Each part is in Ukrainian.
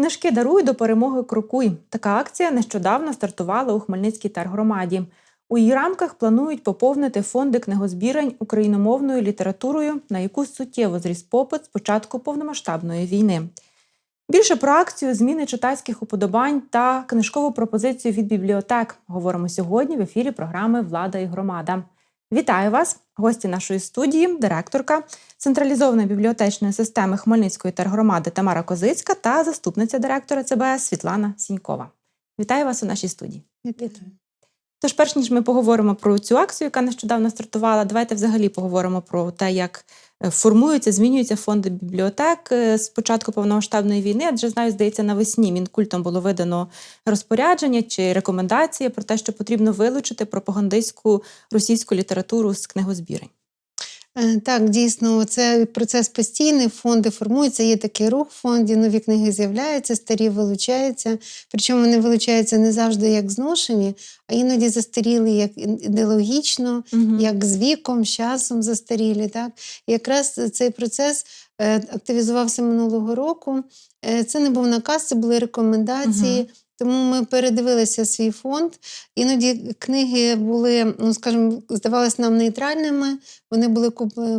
Книжки даруй до перемоги крокуй. Така акція нещодавно стартувала у Хмельницькій тергромаді. У її рамках планують поповнити фонди книгозбірень україномовною літературою, на яку суттєво зріс попит з початку повномасштабної війни. Більше про акцію, зміни читацьких уподобань та книжкову пропозицію від бібліотек говоримо сьогодні в ефірі програми Влада і громада. Вітаю вас, гості нашої студії, директорка централізованої бібліотечної системи Хмельницької тергромади Тамара Козицька та заступниця директора ЦБС Світлана Сінькова. Вітаю вас у нашій студії. Вітаю. Тож, перш ніж ми поговоримо про цю акцію, яка нещодавно стартувала, давайте взагалі поговоримо про те, як е, формуються, змінюються фонди бібліотек е, з початку повномасштабної війни. Адже знаю, здається, навесні мінкультом було видано розпорядження чи рекомендації про те, що потрібно вилучити пропагандистську російську літературу з книгозбірень. Е, Так, дійсно, це процес постійний, фонди формуються, є такий рух в фонді, нові книги з'являються, старі вилучаються. Причому вони вилучаються не завжди як зношені, а іноді застаріли як ідеологічно, Мгм. як з віком, з часом застарілі. Так? І якраз цей процес е, активізувався минулого року. Е, Це не був наказ, це були рекомендації. Мгм. Тому ми передивилися свій фонд. Іноді книги були, ну скажімо, здавалися нам нейтральними. Вони були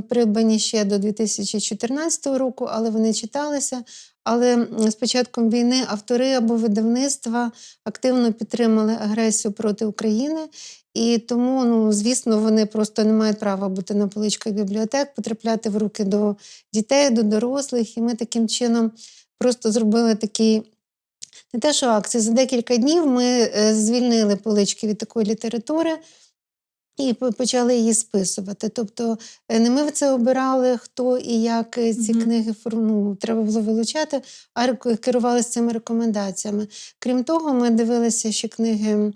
придбані ще до 2014 року, але вони читалися. Але з початком війни автори або видавництва активно підтримали агресію проти України. І тому, ну звісно, вони просто не мають права бути на поличках бібліотек, потрапляти в руки до дітей, до дорослих. І ми таким чином просто зробили такий. Не те, що акцію, за декілька днів ми е, звільнили полички від такої літератури і почали її списувати. Тобто е, не ми це обирали, хто і як е, ці Мгм. книги ну, треба було вилучати, а керувалися цими рекомендаціями. Крім того, ми дивилися ще книги,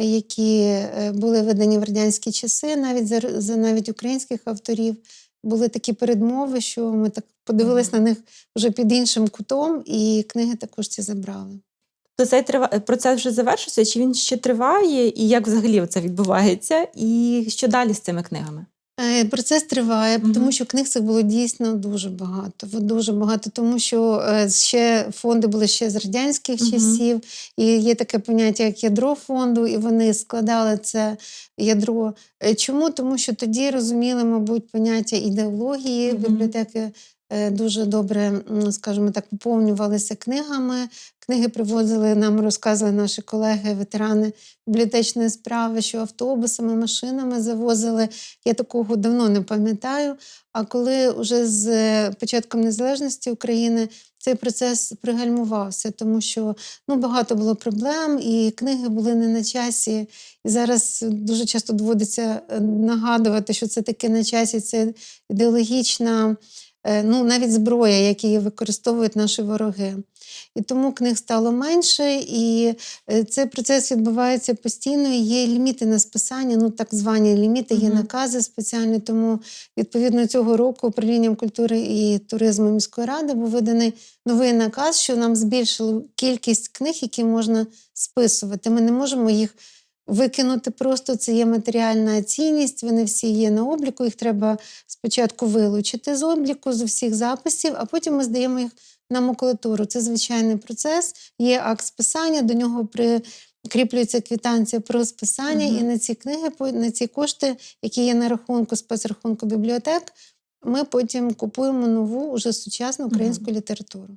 які були видані в радянські часи, навіть за, за навіть українських авторів. Були такі передмови, що ми так подивилися на них вже під іншим кутом, і книги також ці забрали. То цей трива... процес вже завершився, чи він ще триває, і як взагалі це відбувається, і що далі з цими книгами? Е, Процес триває, Мгм. тому що книг цих було дійсно дуже багато. Дуже багато, тому що е, ще фонди були ще з радянських Мгм. часів, і є таке поняття, як ядро фонду, і вони складали це ядро. Е, Чому? Тому що тоді розуміли, мабуть, поняття ідеології. Мгм. Бібліотеки е, дуже добре, скажімо так, поповнювалися книгами. Книги привозили нам, розказували наші колеги, ветерани бібліотечної справи, що автобусами, машинами завозили. Я такого давно не пам'ятаю. А коли вже з е, початком незалежності України цей процес пригальмувався, тому що ну, багато було проблем, і книги були не на часі. І зараз дуже часто доводиться е, нагадувати, що це таке на часі, це ідеологічна, ну навіть зброя, її використовують наші вороги. І тому книг стало менше, і е, цей процес відбувається постійно. і Є ліміти на списання, ну так звані ліміти, є накази спеціальні. Тому відповідно цього року управлінням культури і туризму міської ради був виданий новий наказ, що нам збільшило кількість книг, які можна списувати. Ми не можемо їх. Викинути просто це є матеріальна цінність, вони всі є на обліку. Їх треба спочатку вилучити з обліку з усіх записів, а потім ми здаємо їх на макулатуру. Це звичайний процес. Є акт списання, до нього прикріплюється квітанція про списання, Мгм. і на ці книги, на ці кошти, які є на рахунку спецрахунку бібліотек, ми потім купуємо нову, уже сучасну українську літературу.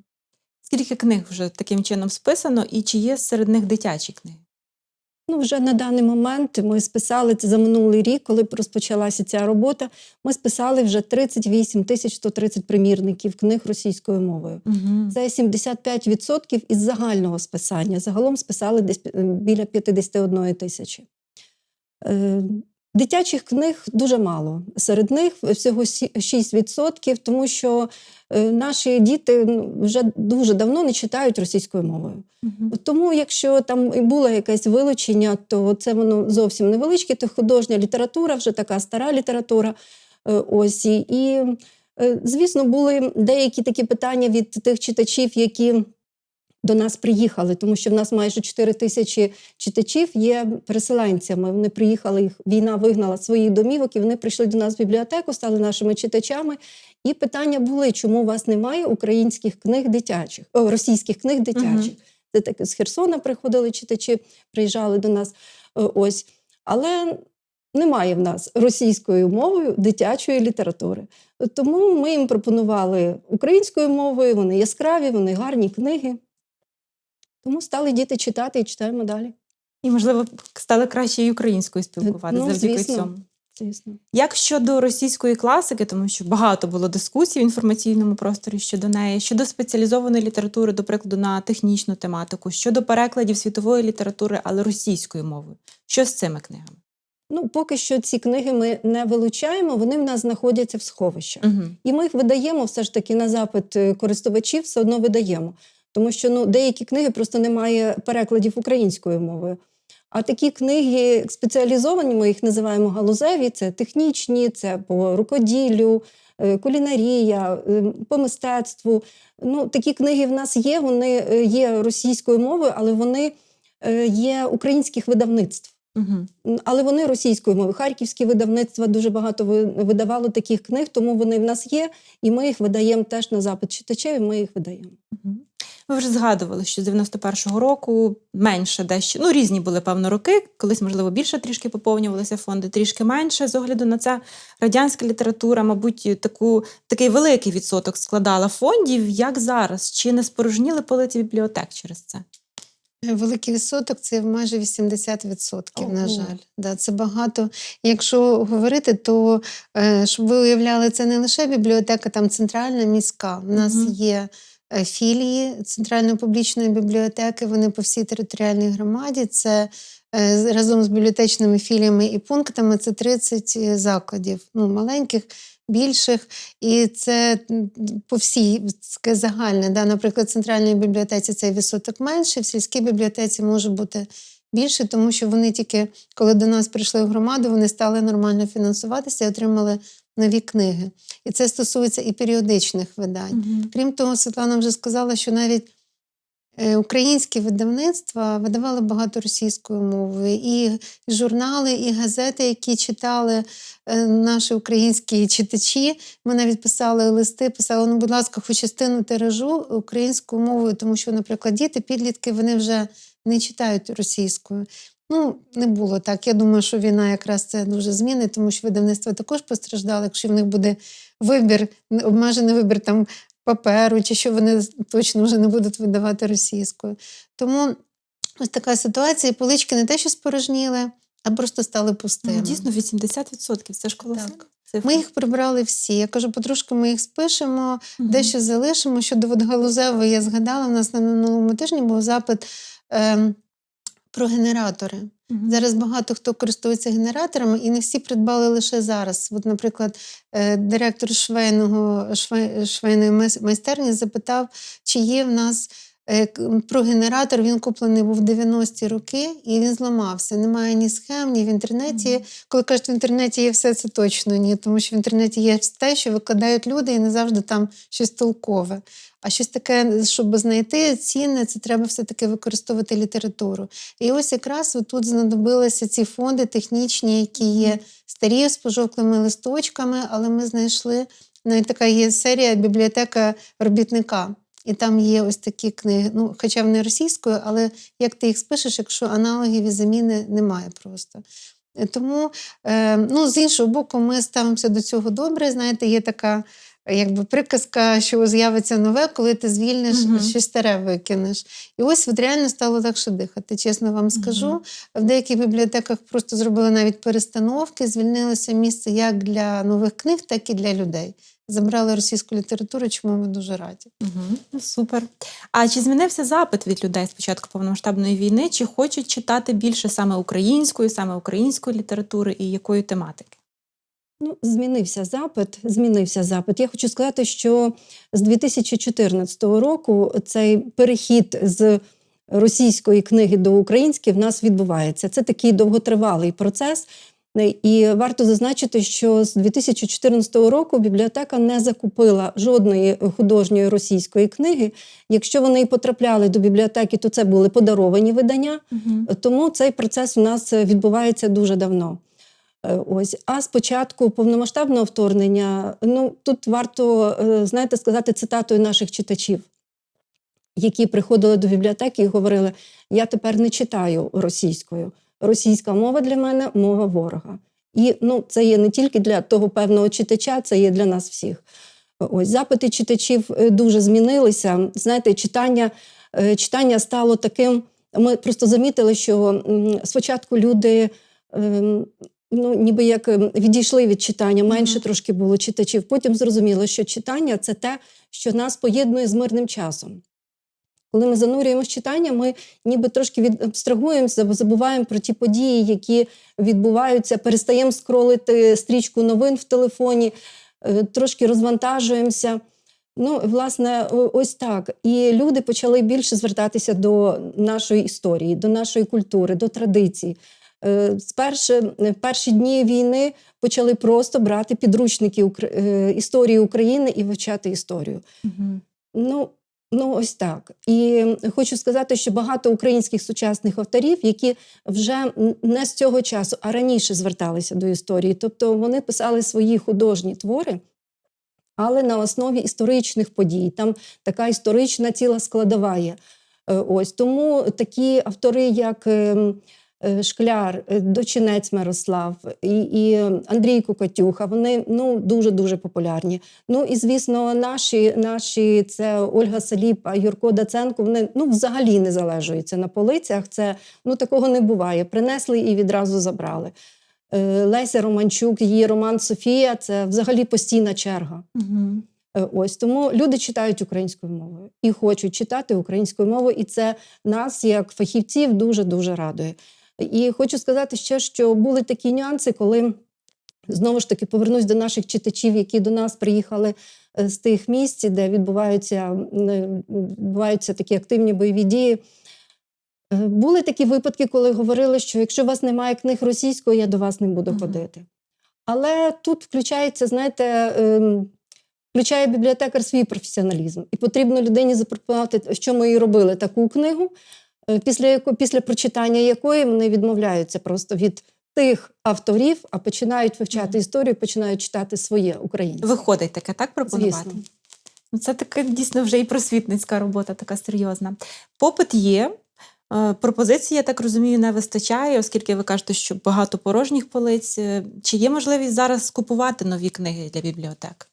Скільки книг вже таким чином списано, і чи є серед них дитячі книги? Ну, вже на даний момент ми списали це за минулий рік, коли розпочалася ця робота. Ми списали вже 38 тисяч 130 примірників книг російською мовою. Угу. Це 75% із загального списання. Загалом списали десь е, біля 51 тисячі. Дитячих книг дуже мало. Серед них всього сі- 6%, тому що е, наші діти ну, вже дуже давно не читають російською мовою. Тому, якщо там і було якесь вилучення, то це воно зовсім невеличке, то художня література, вже така стара література. Е, Ось і, і е, звісно, були деякі такі питання від тих читачів, які до нас приїхали, тому що в нас майже 4 тисячі читачів є переселенцями. Вони приїхали, їх війна вигнала своїх домівок, і вони прийшли до нас в бібліотеку, стали нашими читачами. І питання були, чому у вас немає українських книг дитячих, о, російських книг дитячих. Це так з Херсона приходили читачі, приїжджали до нас. Ось. Але немає в нас російською мовою дитячої літератури. Тому ми їм пропонували українською мовою, вони яскраві, вони гарні книги. Тому стали діти читати і читаємо далі. І, можливо, стали краще і українською спілкуватися Ну, завдяки звісно. цьому. Звісно. Як щодо російської класики, тому що багато було дискусій в інформаційному просторі щодо неї, щодо спеціалізованої літератури, до прикладу, на технічну тематику, щодо перекладів світової літератури, але російською мовою. Що з цими книгами? Ну, поки що ці книги ми не вилучаємо, вони в нас знаходяться в сховищах. Угу. І ми їх видаємо все ж таки на запит е, користувачів, все одно видаємо. Тому що ну, деякі книги просто немає перекладів українською мовою. А такі книги спеціалізовані, ми їх називаємо галузеві, це технічні, це по рукоділлю, е, кулінарія, е, по мистецтву. Ну, такі книги в нас є, вони е, є російською мовою, але вони є українських видавництв. Угу. Але вони російською мовою. Харківські видавництва дуже багато видавало таких книг, тому вони в нас є, і ми їх видаємо теж на запит читачів, і ми їх видаємо. Угу. Ви вже згадували, що з 91-го року менше дещо. Ну, різні були, певно, роки. Колись, можливо, більше трішки поповнювалися фонди, трішки менше. З огляду на це радянська література, мабуть, таку, такий великий відсоток складала фондів. Як зараз? Чи не спорожніли полиці бібліотек через це? Великий відсоток це майже 80%, на жаль. Да, це багато. Якщо говорити, то е, щоб ви уявляли, це не лише бібліотека, там центральна міська. У нас Мгм. є філії центральної публічної бібліотеки, вони по всій територіальній громаді. Це е, разом з бібліотечними філіями і пунктами це 30 закладів, ну, маленьких, більших. І це по всій таке загальне. Да? Наприклад, в центральній бібліотеці цей відсоток менший, в сільській бібліотеці може бути більше, тому що вони тільки, коли до нас прийшли в громаду, вони стали нормально фінансуватися і отримали нові книги. І це стосується і періодичних видань. Крім того, Світлана вже сказала, що навіть е, українські видавництва видавали багато російською мовою. І журнали, і газети, які читали е, наші українські читачі. Ми навіть писали листи, писали, ну, будь ласка, хоч частину тиражу українською мовою, тому що, наприклад, діти, підлітки, вони вже не читають російською. Ну, не було так. Я думаю, що війна якраз це дуже змінить, тому що видавництва також постраждали, якщо в них буде вибір, не- обмежений вибір там паперу, чи що вони точно вже не будуть видавати російською. Тому ось така ситуація. Полички не те, що спорожніли, а просто стали пустими. Ну, дійсно, 80%. Це ж цифра. Ми їх прибрали всі. Я кажу, потрошки ми їх спишемо, Мгм. дещо залишимо. Щодо от галузевої, я згадала, у нас на минулому тижні був запит ем, про генератори. Мгм. Зараз багато хто користується генераторами, і не всі придбали лише зараз. От, наприклад, е, директор швейного, швейної майс- майстерні запитав, чи є в нас про генератор. Він куплений був в 90-ті роки і він зламався. Немає ні схем, ні в інтернеті. Коли кажуть, в інтернеті є все, це точно ні, тому що в інтернеті є те, що викладають люди, і не завжди там щось толкове. А щось таке, щоб знайти цінне, це треба все-таки використовувати літературу. І ось якраз тут знадобилися ці фонди технічні, які є старі з пожовклими листочками, але ми знайшли навіть така є серія бібліотека робітника. І там є ось такі книги, ну, хоча вони російською, але як ти їх спишеш, якщо аналогів і заміни немає просто. Е, Тому, е, ну, з іншого боку, ми ставимося до цього добре. Знаєте, є така якби приказка, що з'явиться нове, коли ти звільниш, Мгм. щось старе викинеш. І ось от реально стало легше дихати. Чесно вам скажу. Мгм. В деяких бібліотеках просто зробили навіть перестановки, звільнилося місце як для нових книг, так і для людей. Забрали російську літературу, чому ми дуже раді. Угу. Супер. А чи змінився запит від людей з початку повномасштабної війни? Чи хочуть читати більше саме української, саме української літератури і якої тематики? Ну, змінився запит. Змінився запит. Я хочу сказати, що з 2014 року цей перехід з російської книги до української в нас відбувається. Це такий довготривалий процес. І варто зазначити, що з 2014 року бібліотека не закупила жодної художньої російської книги. Якщо вони і потрапляли до бібліотеки, то це були подаровані видання. Тому цей процес у нас відбувається дуже давно. Е, Ось, а з початку повномасштабного вторгнення, ну тут варто е, знаєте, сказати цитатою наших читачів, які приходили до бібліотеки і говорили: я тепер не читаю російською. Російська мова для мене мова ворога. І ну, це є не тільки для того певного читача, це є для нас всіх. Ось запити читачів е, дуже змінилися. Знаєте, читання, читання стало таким. Ми просто замітили, що спочатку люди ем, ну, ніби як ем, відійшли від читання, менше Мгм. трошки було читачів. Потім зрозуміло, що читання це те, що нас поєднує з мирним часом. Коли ми занурюємося в читання, ми ніби трошки відабстрагуємося, забуваємо про ті події, які відбуваються, перестаємо скролити стрічку новин в телефоні, е, трошки розвантажуємося. Ну, власне, ось так. І люди почали більше звертатися до нашої історії, до нашої культури, до традицій. Е, в перші дні війни почали просто брати підручники е, історії України і вивчати історію. Ну, ну ось так. І хочу сказати, що багато українських сучасних авторів, які вже не з цього часу, а раніше зверталися до історії. Тобто вони писали свої художні твори, але на основі історичних подій. Там така історична ціла складова є. Е, Ось тому такі автори, як ем, е, Шкляр, е, Дочинець Мирослав і, і Андрій Кукатюха, вони ну дуже дуже популярні. Ну і звісно, наші, наші це Ольга Саліпа, Юрко Даценко. Вони ну взагалі не залежуються на полицях. Це ну такого не буває. Принесли і відразу забрали. Е, Леся Романчук, її роман Софія це взагалі постійна черга. Е, Ось тому люди читають українською мовою і хочуть читати українською мовою, і це нас, як фахівців, дуже дуже радує. І хочу сказати ще, що були такі нюанси, коли знову ж таки повернусь до наших читачів, які до нас приїхали е, з тих місць, де відбуваються, е, відбуваються такі активні бойові дії. Е, Були такі випадки, коли говорили, що якщо у вас немає книг російської, я до вас не буду ходити. Але тут включається, знаєте, ем, включає бібліотекар свій професіоналізм. І потрібно людині запропонувати, що ми і робили таку книгу, після, яко, після прочитання якої вони відмовляються просто від тих авторів, а починають вивчати історію, починають читати своє українське. Виходить таке, так пропонувати? Звісно. Ну, Це таке дійсно вже і просвітницька робота, така серйозна. Попит є. е, Пропозиції, я так розумію, не вистачає, оскільки ви кажете, що багато порожніх полиць. Е, Чи є можливість зараз купувати нові книги для бібліотек?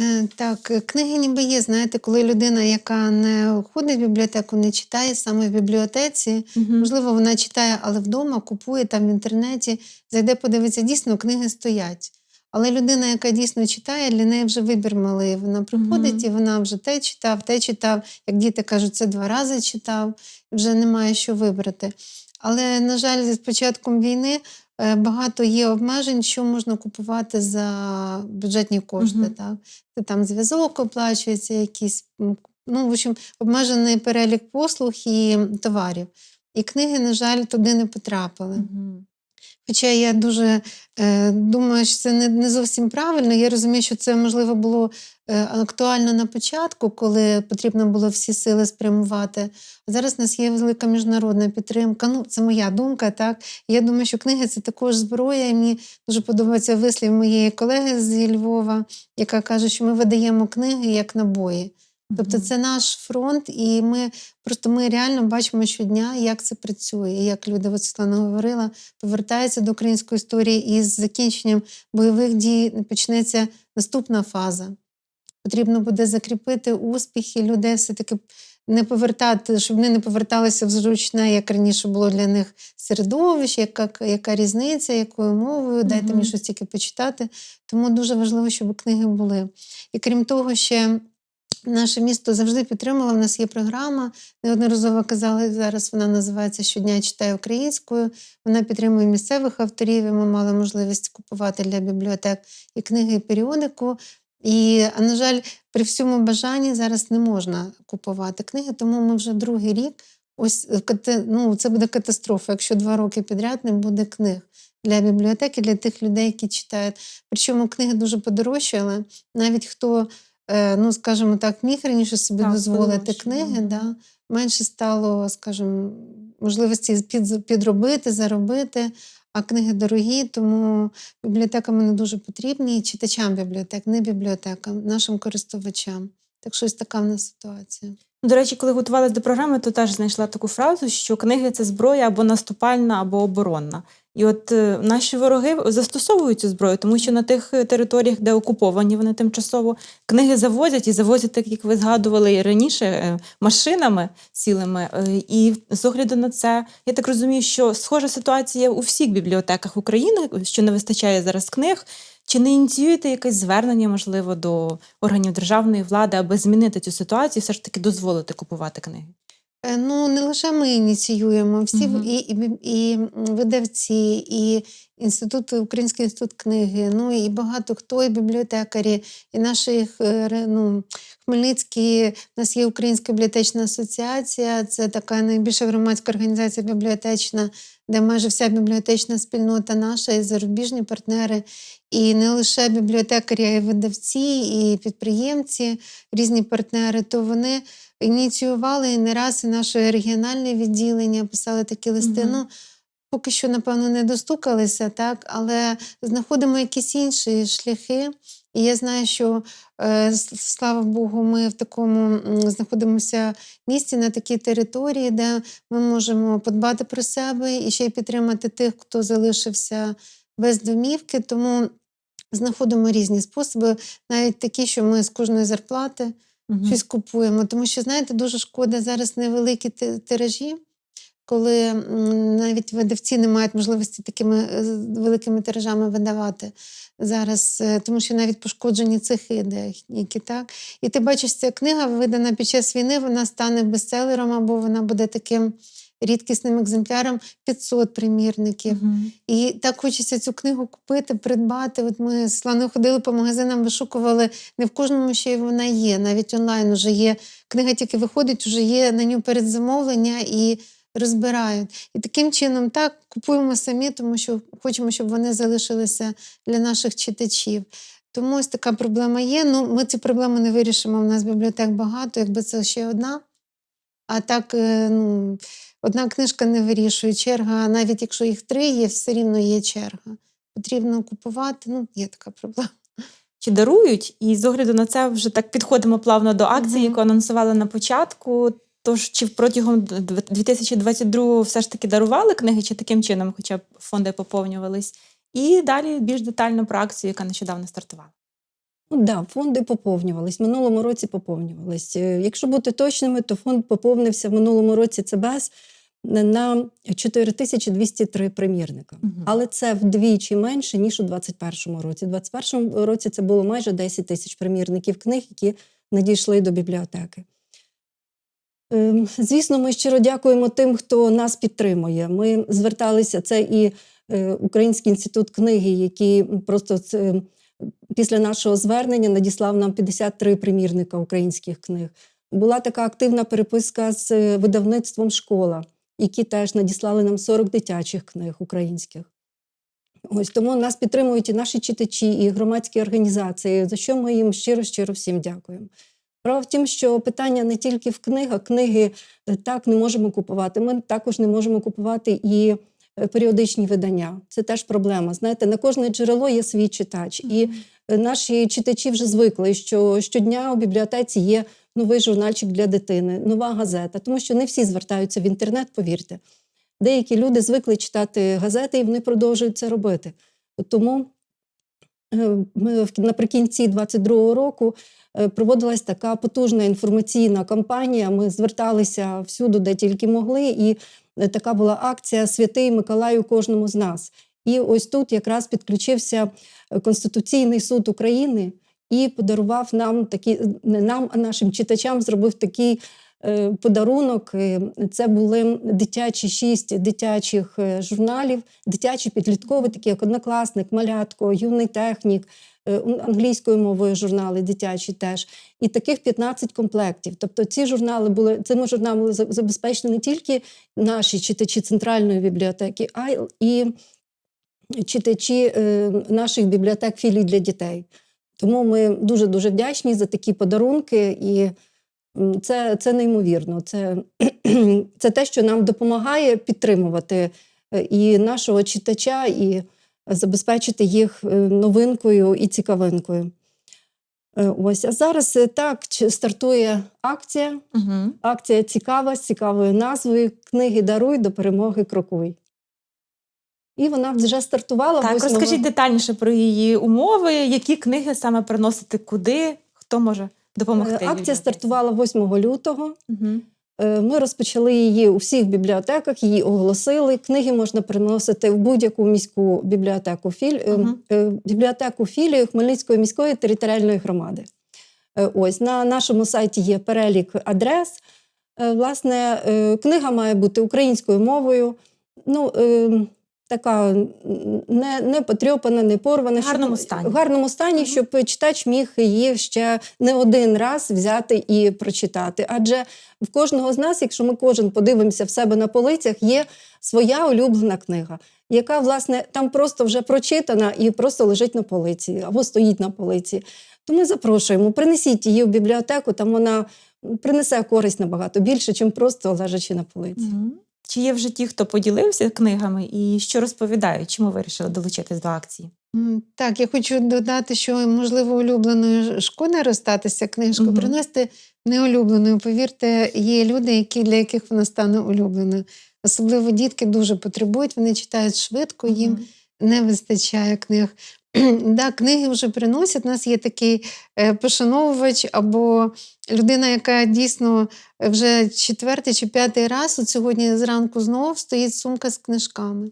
Е, Так, е, книги ніби є. Знаєте, коли людина, яка не ходить в бібліотеку, не читає саме в бібліотеці, можливо, вона читає, але вдома купує там в інтернеті, зайде, подивиться, дійсно, книги стоять. Але людина, яка дійсно читає, для неї вже вибір малий. Вона приходить Мгм. і вона вже те читав, те читав. Як діти кажуть, це два рази читав, вже немає що вибрати. Але, на жаль, з початком війни багато є обмежень, що можна купувати за бюджетні кошти. Угу. Так? Це там зв'язок оплачується, якісь ну, в общем, обмежений перелік послуг і товарів. І книги, на жаль, туди не потрапили. Мгм. Хоча я дуже е, думаю, що це не, не зовсім правильно. Я розумію, що це можливо було е, актуально на початку, коли потрібно було всі сили спрямувати. Зараз у нас є велика міжнародна підтримка. Ну, це моя думка, так. Я думаю, що книги це також зброя. І мені дуже подобається вислів моєї колеги зі Львова, яка каже, що ми видаємо книги як набої. Тобто це наш фронт, і ми просто ми реально бачимо щодня, як це працює. І як люди, Світлана говорила, повертаються до української історії, і з закінченням бойових дій почнеться наступна фаза. Потрібно буде закріпити успіхи людей, все-таки не повертати, щоб вони не поверталися в зручне, як раніше було для них середовище, яка, яка різниця, якою мовою, дайте Мгм. мені щось тільки почитати. Тому дуже важливо, щоб книги були. І крім того, ще Наше місто завжди підтримало. В нас є програма. Неодноразово казали, зараз вона називається Щодня читаю українською. Вона підтримує місцевих авторів. і Ми мали можливість купувати для бібліотек і книги, і періодику. І, а на жаль, при всьому бажанні зараз не можна купувати книги, тому ми вже другий рік. Ось е, ну, це буде катастрофа, якщо два роки підряд не буде книг. для бібліотеки, для тих людей, які читають. Причому книги дуже подорожчали. Навіть хто, ну скажімо так, міг раніше собі Так, дозволити подорожчали, книги, да, менше стало, скажімо, можливості під, підробити, заробити. А книги дорогі, тому бібліотекам вони дуже потрібні і читачам бібліотек, не бібліотекам, нашим користувачам. Так що ось така в нас ситуація. До речі, коли готувалась до програми, то теж знайшла таку фразу, що книги це зброя або наступальна, або оборонна. І от е, наші вороги застосовують цю зброю, тому що на тих е, територіях, де окуповані вони тимчасово, книги завозять і завозять, так як ви згадували і раніше, е, машинами цілими. І з огляду на це, я так розумію, що схожа ситуація у всіх бібліотеках України, що не вистачає зараз книг. Чи не ініціюєте якесь звернення, можливо, до органів державної влади, аби змінити цю ситуацію, все ж таки дозволити купувати книги? Е, Ну, не лише ми ініціюємо, всі Мгм. і, і, і видавці, і інститут, Український інститут книги, ну і багато хто, і бібліотекарі, і наші е, ну, Хмельницькі, у нас є Українська бібліотечна асоціація, це така найбільша громадська організація бібліотечна, де майже вся бібліотечна спільнота наша, і зарубіжні партнери, і не лише бібліотекарі, а й видавці, і підприємці, різні партнери, то вони ініціювали не раз і наше регіональне відділення писали такі листи. Мгм. Ну, поки що, напевно, не достукалися, так, але знаходимо якісь інші шляхи. І я знаю, що е, слава Богу, ми в такому знаходимося місці на такій території, де ми можемо подбати про себе і ще й підтримати тих, хто залишився без домівки. Тому знаходимо різні способи, навіть такі, що ми з кожної зарплати Мгм. щось купуємо. Тому що, знаєте, дуже шкода зараз невеликі ти- тиражі, коли навіть видавці не мають можливості такими е, великими тиражами видавати зараз, е, тому що навіть пошкоджені цехи деякі, так. І ти бачиш, ця книга видана під час війни, вона стане бестселером або вона буде таким рідкісним екземпляром 500 примірників. Мгм. І так хочеться цю книгу купити, придбати. От ми з Сланою ходили по магазинам, вишукували. Не в кожному ще вона є. Навіть онлайн вже є. Книга тільки виходить, вже є на нього передзамовлення і розбирають. І таким чином, так, купуємо самі, тому що хочемо, щоб вони залишилися для наших читачів. Тому ось така проблема є. Ну, ми цю проблему не вирішимо. У нас бібліотек багато, якби це ще одна. А так, е, ну, одна книжка не вирішує черга, навіть якщо їх три є, все рівно є черга. Потрібно купувати. Ну, є така проблема. Чи дарують? І з огляду на це вже так підходимо плавно до акції, Мгм. яку анонсували на початку. Тож чи протягом д- д- 2022 все ж таки дарували книги, чи таким чином, хоча б фонди поповнювались? І далі більш детально про акцію, яка нещодавно стартувала. Ну, да, фонди поповнювались. Минулому році поповнювались. Е, Якщо бути точними, то фонд поповнився в минулому році ЦБС на 4203 примірника. Мгм. Але це вдвічі менше, ніж у 2021 році. У 2021 році це було майже 10 тисяч примірників книг, які надійшли до бібліотеки. Ем, Звісно, ми щиро дякуємо тим, хто нас підтримує. Ми зверталися, це і е, Український інститут книги, який просто це, після нашого звернення надіслав нам 53 примірника українських книг. Була така активна переписка з е, видавництвом школа, які теж надіслали нам 40 дитячих книг українських. Ось тому нас підтримують і наші читачі, і громадські організації, за що ми їм щиро щиро всім дякуємо. Справа в тім, що питання не тільки в книгах, книги е, так не можемо купувати. Ми також не можемо купувати і періодичні видання. Це теж проблема. Знаєте, на кожне джерело є свій читач. І е, наші читачі вже звикли, що щодня у бібліотеці є новий журнальчик для дитини, нова газета, тому що не всі звертаються в інтернет, повірте. Деякі люди звикли читати газети і вони продовжують це робити. Тому е, ми наприкінці 22-го року е, проводилась така потужна інформаційна кампанія. Ми зверталися всюди, де тільки могли, і е, така була акція Святий Миколай у кожному з нас. І ось тут якраз підключився е, Конституційний суд України і подарував нам такі, не нам, а нашим читачам зробив такий е, подарунок. Е, Це були дитячі шість дитячих е, журналів, дитячі підліткові, такі як однокласник, малятко, юний технік, е, англійською мовою журнали дитячі теж. І таких 15 комплектів. Тобто ці журнали були цими журналами забезпечені не тільки наші читачі центральної бібліотеки, а й читачі наших бібліотек філій для дітей. Тому ми дуже дуже вдячні за такі подарунки, і це, це неймовірно. Це, це те, що нам допомагає підтримувати е, і нашого читача, і забезпечити їх е, новинкою і цікавинкою. Е, Ось, а зараз так стартує акція. Угу. Акція цікава з цікавою назвою Книги даруй до перемоги крокуй. І вона вже стартувала. Так, 8 розкажіть детальніше про її умови, які книги саме приносити куди, хто може допомогти. Е, Акція стартувала 8 лютого. Е, Ми розпочали її у всіх бібліотеках, її оголосили. Книги можна приносити в будь-яку міську бібліотеку філь... е, бібліотеку філію Хмельницької міської територіальної громади. Ось на нашому сайті є перелік адрес. Власне, книга має бути українською мовою. Ну, е, така не, не потрьопана, не порвана. В гарному щоб- стані. В гарному стані, Мгм. щоб читач міг її ще не один раз взяти і прочитати. Адже в кожного з нас, якщо ми кожен подивимося в себе на полицях, є своя улюблена книга, яка, власне, там просто вже прочитана і просто лежить на полиці або стоїть на полиці. То ми запрошуємо, принесіть її в бібліотеку, там вона принесе користь набагато більше, ніж просто лежачи на полиці. Мгм. Чи є вже ті, хто поділився книгами і що розповідають, чому вирішили долучитись до акції? Так, я хочу додати, що можливо улюбленою шкода розстатися книжкою, Мгм. принести неулюбленою. Повірте, є люди, які, для яких вона стане улюбленою. Особливо дітки дуже потребують, вони читають швидко, їм Мгм. не вистачає книг. да, книги вже приносять. У нас є такий е, пошановувач або людина, яка дійсно вже четвертий чи п'ятий раз, от сьогодні зранку знов стоїть сумка з книжками.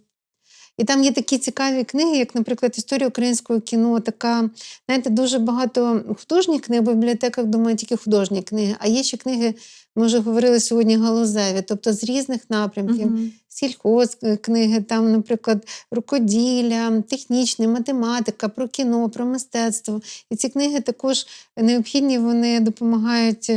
І там є такі цікаві книги, як, наприклад, історія українського кіно. Така, знаєте, дуже багато художніх книг, бо в бібліотеках думаю, тільки художні книги. А є ще книги, ми вже говорили сьогодні, галузеві, тобто з різних напрямків Мгм. сільхоз е, книги, там, наприклад, рукоділля, технічне, математика, про кіно, про мистецтво. І ці книги також необхідні, вони допомагають.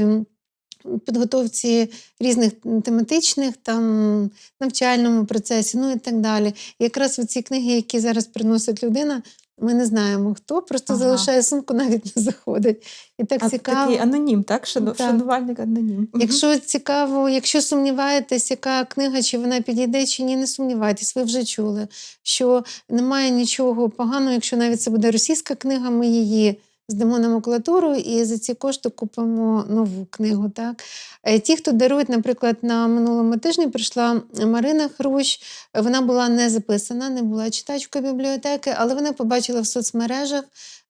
Підготовці різних тематичних там навчальному процесі, ну і так далі. І якраз ці книги, які зараз приносить людина, ми не знаємо хто, просто Ага. залишає сумку, навіть не заходить. І так А цікаво. такий анонім, так? Шану- Так. Шанувальник анонім. Якщо цікаво, якщо сумніваєтесь, яка книга, чи вона підійде, чи ні, не сумнівайтесь, ви вже чули, що немає нічого поганого, якщо навіть це буде російська книга, ми її здамо на макулатуру і за ці кошти купимо нову книгу. Так? Е, Ті, хто дарують, наприклад, на минулому тижні прийшла Марина Хрущ, вона була не записана, не була читачкою бібліотеки, але вона побачила в соцмережах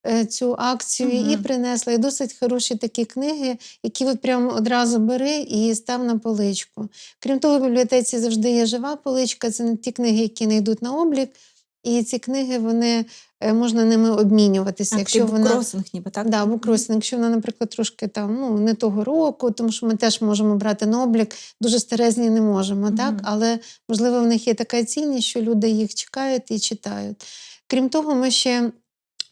е, цю акцію і принесла. І досить хороші такі книги, які от прямо одразу бери і став на поличку. Крім того, в бібліотеці завжди є жива поличка, це не ті книги, які не йдуть на облік. І ці книги вони е, можна ними обмінюватися. Так, якщо типу вона кросинг ніби, так? Да, Мгм. букросінг, якщо вона, наприклад, трошки там ну не того року, тому що ми теж можемо брати на облік, дуже старезні не можемо, так? Але можливо в них є така цінність, що люди їх чекають і читають. Крім того, ми ще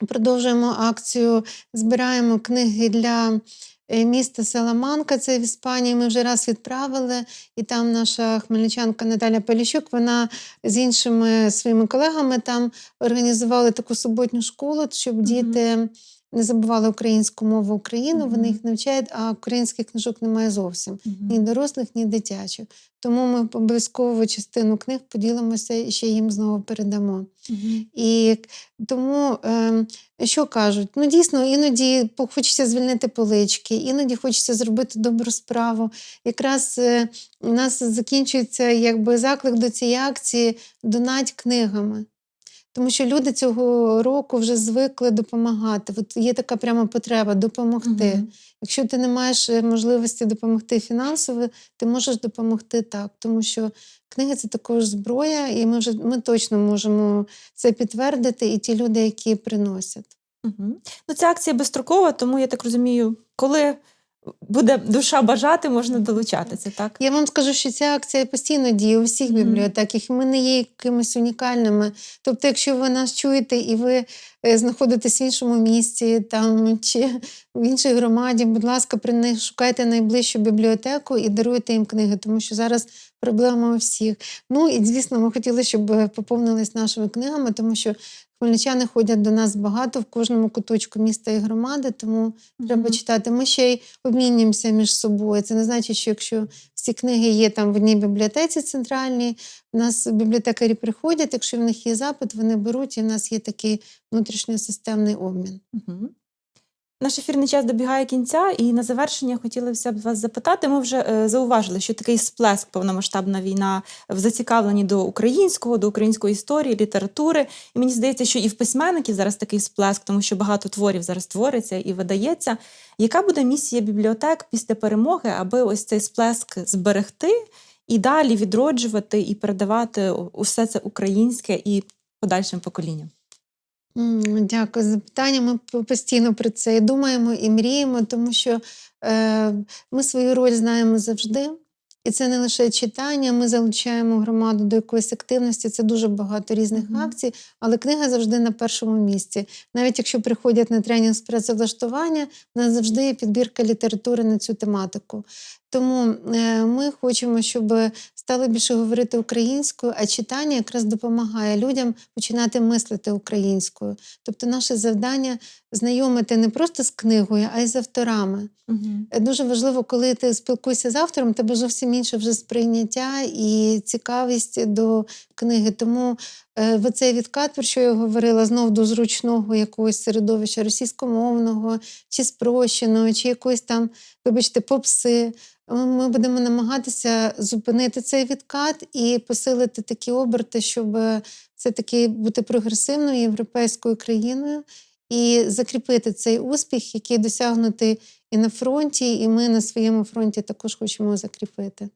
продовжуємо акцію, збираємо книги для. Е, Міста Саламанка, це в Іспанії. Ми вже раз відправили, і там наша хмельничанка Наталя Поліщук, вона з іншими своїми колегами там організували таку суботню школу, щоб діти не забували українську мову Україну, вони їх навчають, а українських книжок немає зовсім. Мгм. Ні дорослих, ні дитячих. Тому ми обов'язково частину книг поділимося і ще їм знову передамо. Мгм. І тому, е, що кажуть, ну дійсно, іноді хочеться звільнити полички, іноді хочеться зробити добру справу. Якраз е, у нас закінчується якби заклик до цієї акції донать книгами. Тому що люди цього року вже звикли допомагати. От є така пряма потреба допомогти. Мгм. Якщо ти не маєш е, можливості допомогти фінансово, ти можеш допомогти так, тому що книги це також зброя, і ми вже ми точно можемо це підтвердити, і ті люди, які приносять. Мгм. Ну, ця акція безстрокова, тому я так розумію, коли буде душа бажати, можна долучатися, так? Я вам скажу, що ця акція постійно діє у всіх бібліотеках. і Ми не є якимись унікальними. Тобто, якщо ви нас чуєте і ви е, знаходитесь в іншому місті там чи в іншій громаді, будь ласка, при них шукайте найближчу бібліотеку і даруйте їм книги, тому що зараз проблема у всіх. Ну і звісно, ми хотіли, щоб е, поповнились нашими книгами, тому що хмельничани ходять до нас багато в кожному куточку міста і громади, тому треба читати. Ми ще й обмінюємося між собою. Це не значить, що якщо всі книги є там в одній бібліотеці центральній, в нас бібліотекарі приходять, якщо в них є запит, вони беруть, і в нас є такий внутрішньосистемний обмін. Угу. Наш ефірний час добігає кінця, і на завершення хотілося б вас запитати. Ми вже е, зауважили, що такий сплеск, повномасштабна війна в зацікавленні до українського, до української історії, літератури. І мені здається, що і в письменників зараз такий сплеск, тому що багато творів зараз твориться і видається. Яка буде місія бібліотек після перемоги, аби ось цей сплеск зберегти і далі відроджувати і передавати усе це українське і подальшим поколінням? Дякую за питання. Ми постійно про це і думаємо і мріємо, тому що е, ми свою роль знаємо завжди. І це не лише читання, ми залучаємо громаду до якоїсь активності. Це дуже багато різних Мгм. акцій, але книга завжди на першому місці. Навіть якщо приходять на тренінг з працевлаштування, у нас завжди є підбірка літератури на цю тематику. Тому е, ми хочемо, щоб стали більше говорити українською, а читання якраз допомагає людям починати мислити українською. Тобто, наше завдання знайомити не просто з книгою, а й з авторами. Угу. Дуже важливо, коли ти спілкуєшся з автором, тебе зовсім інше вже сприйняття і цікавість до книги. Тому е, в цей відкат, про що я говорила, знов до зручного якогось середовища російськомовного, чи спрощеного, чи якоїсь там, вибачте, попси. Ми- Ми будемо намагатися зупинити цей відкат і посилити такі оберти, щоб все-таки бути прогресивною європейською країною і закріпити цей успіх, який досягнутий і на фронті, і ми на своєму фронті також хочемо закріпити.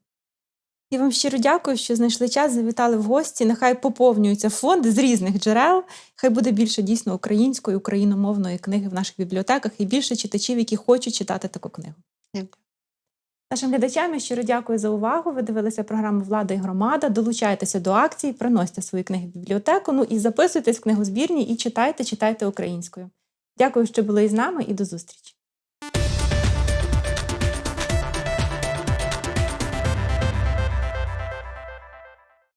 Я вам щиро дякую, що знайшли час, завітали в гості. Нехай поповнюються фонди з різних джерел. Хай буде більше дійсно української, україномовної книги в наших бібліотеках і більше читачів, які хочуть читати таку книгу. Дякую. Нашим глядачам я щиро дякую за увагу. Ви дивилися програму Влада і громада. Долучайтеся до акції, приносьте свої книги в бібліотеку. Ну і записуйтесь в книгозбірні і читайте, читайте українською. Дякую, що були із нами, і до зустрічі.